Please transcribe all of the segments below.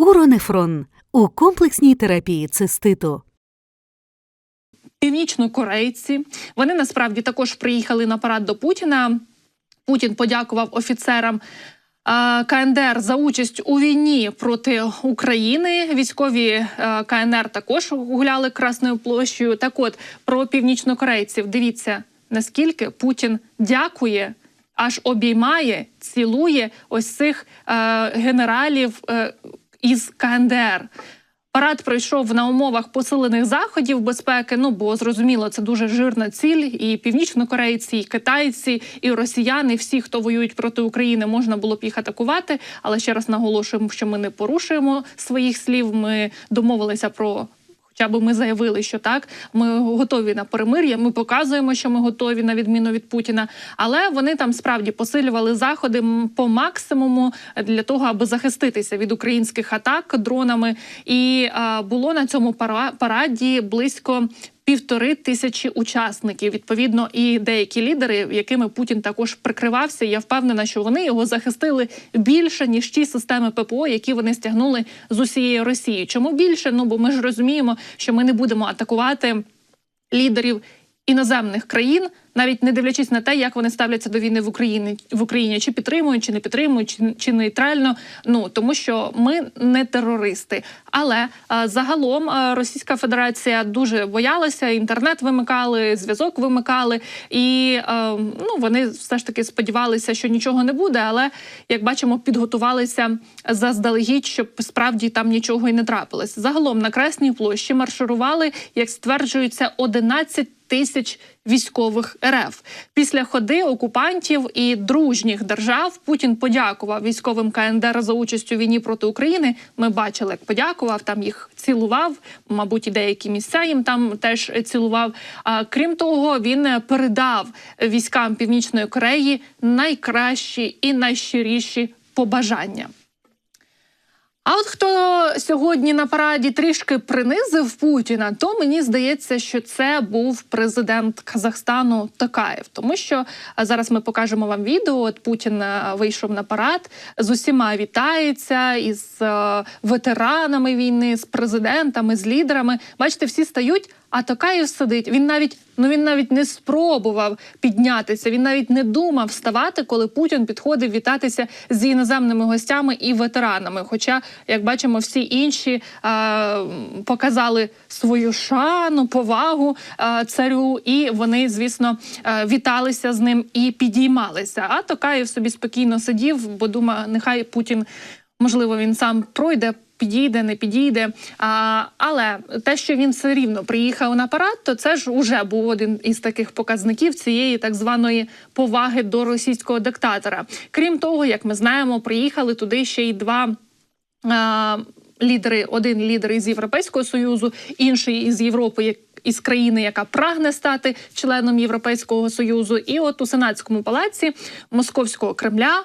Уронефрон у комплексній терапії циститу. північнокорейці. Вони насправді також приїхали на парад до Путіна. Путін подякував офіцерам. КНДР за участь у війні проти України. Військові КНР також гуляли Красною площею. Так от про північнокорейців. Дивіться, наскільки Путін дякує, аж обіймає, цілує ось цих генералів е, із КНДР. Парад пройшов на умовах посилених заходів безпеки. Ну бо зрозуміло, це дуже жирна ціль. І північнокорейці, і китайці, і росіяни, всі, хто воюють проти України, можна було б їх атакувати. Але ще раз наголошуємо, що ми не порушуємо своїх слів. Ми домовилися про. Хоча б ми заявили, що так, ми готові на перемир'я. Ми показуємо, що ми готові на відміну від Путіна. Але вони там справді посилювали заходи по максимуму для того, аби захиститися від українських атак дронами. І а, було на цьому пара- параді близько. Півтори тисячі учасників, відповідно, і деякі лідери, якими Путін також прикривався. Я впевнена, що вони його захистили більше ніж ті системи ППО, які вони стягнули з усієї Росії. Чому більше? Ну бо ми ж розуміємо, що ми не будемо атакувати лідерів іноземних країн, навіть не дивлячись на те, як вони ставляться до війни в Україні в Україні, чи підтримують, чи не підтримують, чи, чи нейтрально. Ну тому що ми не терористи. Але а, загалом а, Російська Федерація дуже боялася, інтернет вимикали, зв'язок вимикали, і а, ну вони все ж таки сподівалися, що нічого не буде. Але як бачимо, підготувалися заздалегідь, щоб справді там нічого і не трапилось. Загалом на Красній площі марширували, як стверджується, 11 тисяч військових РФ. Після ходи окупантів і дружніх держав Путін подякував військовим КНДР за участь у війні проти України. Ми бачили, як подякував, там їх цілував. Мабуть, і деякі місця їм там теж цілував. А крім того, він передав військам Північної Кореї найкращі і найщиріші побажання. А от хто сьогодні на параді трішки принизив Путіна, то мені здається, що це був президент Казахстану Токаєв, тому що зараз ми покажемо вам відео. От Путін вийшов на парад, з усіма вітається із е, ветеранами війни, з президентами, з лідерами. Бачите, всі стають. А Токаєв сидить. Він навіть ну він навіть не спробував піднятися. Він навіть не думав вставати, коли Путін підходив вітатися з іноземними гостями і ветеранами. Хоча, як бачимо, всі інші а, показали свою шану, повагу а, царю, і вони, звісно, а, віталися з ним і підіймалися. А Токаєв собі спокійно сидів, бо думав, нехай Путін, можливо, він сам пройде. Підійде, не підійде. А, але те, що він все рівно приїхав на парад, то це ж уже був один із таких показників цієї так званої поваги до російського диктатора. Крім того, як ми знаємо, приїхали туди ще й два. А, Лідери, один лідер із Європейського союзу, інший із Європи, як із країни, яка прагне стати членом Європейського союзу, і от у сенатському палаці Московського Кремля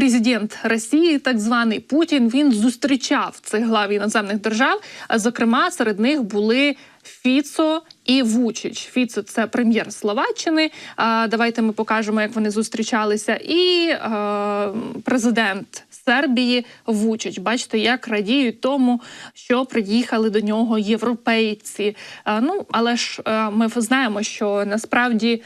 Президент Росії, так званий Путін, він зустрічав цих глав іноземних держав. Зокрема, серед них були Фіцо і Вучич. Фіцо це прем'єр Словаччини. Давайте ми покажемо, як вони зустрічалися. І президент Сербії Вучич. Бачите, як радіють тому, що приїхали до нього європейці. Ну але ж ми знаємо, що насправді.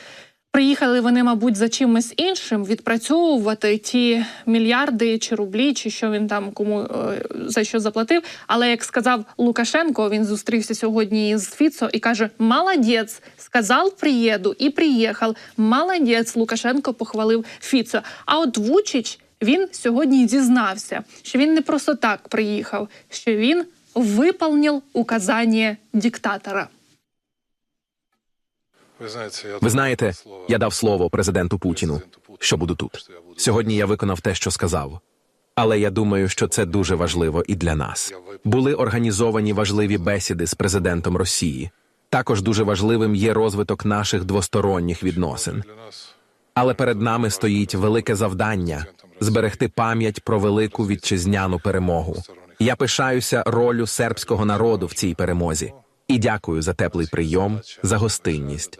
Приїхали вони, мабуть, за чимось іншим відпрацьовувати ті мільярди чи рублі, чи що він там кому е, за що заплатив. Але як сказав Лукашенко, він зустрівся сьогодні з Фіцо і каже: Молодець, сказав, приїду і приїхав. Молодець, Лукашенко похвалив Фіцо. А от Вучич він сьогодні зізнався, що він не просто так приїхав, що він виповнив указання диктатора. Ви знаєте, я, дав слово президенту Путіну, що буду тут. Сьогодні я виконав те, що сказав. Але я думаю, що це дуже важливо і для нас. Були організовані важливі бесіди з президентом Росії. Також дуже важливим є розвиток наших двосторонніх відносин. Але перед нами стоїть велике завдання зберегти пам'ять про велику вітчизняну перемогу. Я пишаюся ролю сербського народу в цій перемозі і дякую за теплий прийом, за гостинність.